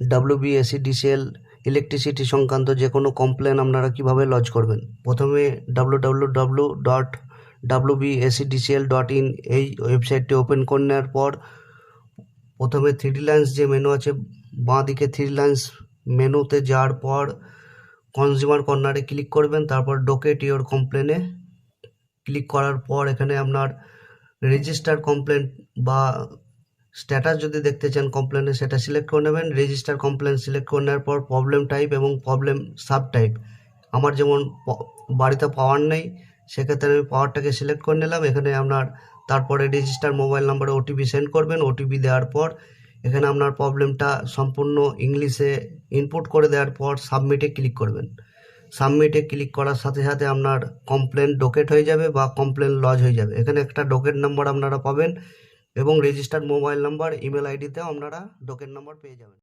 WBACDCL electricity সংক্রান্ত যে কোনো কমপ্লেন আপনারা কীভাবে লজ করবেন? প্রথমে W W W dot dot in এই ওয়েবসাইটটি ওপেন করে নেওয়ার পর প্রথমে থ্রি লাইন্স যে মেনু আছে, বাঁ দিকে থ্রি লাইন্স মেনুতে যাওয়ার পর কনজিউমার কর্নারে ক্লিক করবেন, তারপর ডোকেট ইওর কমপ্লেনে ক্লিক করার পর এখানে আপনার রেজিস্টার কমপ্লেন বা স্ট্যাটাস যদি দেখতে চান কমপ্লেনে সেটা সিলেক্ট করে নেবেন। রেজিস্টার কমপ্লেন সিলেক্ট করে নেওয়ার পর প্রবলেম টাইপ এবং প্রবলেম সাব টাইপ আমার যেমন বাড়িতে পাওয়ার নেই, সেক্ষেত্রে আমি পাওয়ারটাকে সিলেক্ট করে নিলাম। এখানে আপনার তারপরে রেজিস্টার মোবাইল নাম্বারে ওটিপি সেন্ড করবেন। ওটিপি দেওয়ার পর এখানে আপনার প্রবলেমটা সম্পূর্ণ ইংলিশে ইনপুট করে দেওয়ার পর সাবমিটে ক্লিক করবেন। সাবমিটে ক্লিক করার সাথে সাথে আপনার কমপ্লেন ডোকেট হয়ে যাবে বা কমপ্লেন লজ হয়ে যাবে। এখানে একটা ডোকেট নাম্বার আপনারা পাবেন। এবং রেজিস্টার্ড মোবাইল নাম্বার ইমেল আইডিতে আপনারা ডোকেট নাম্বার পেয়ে যাবেন।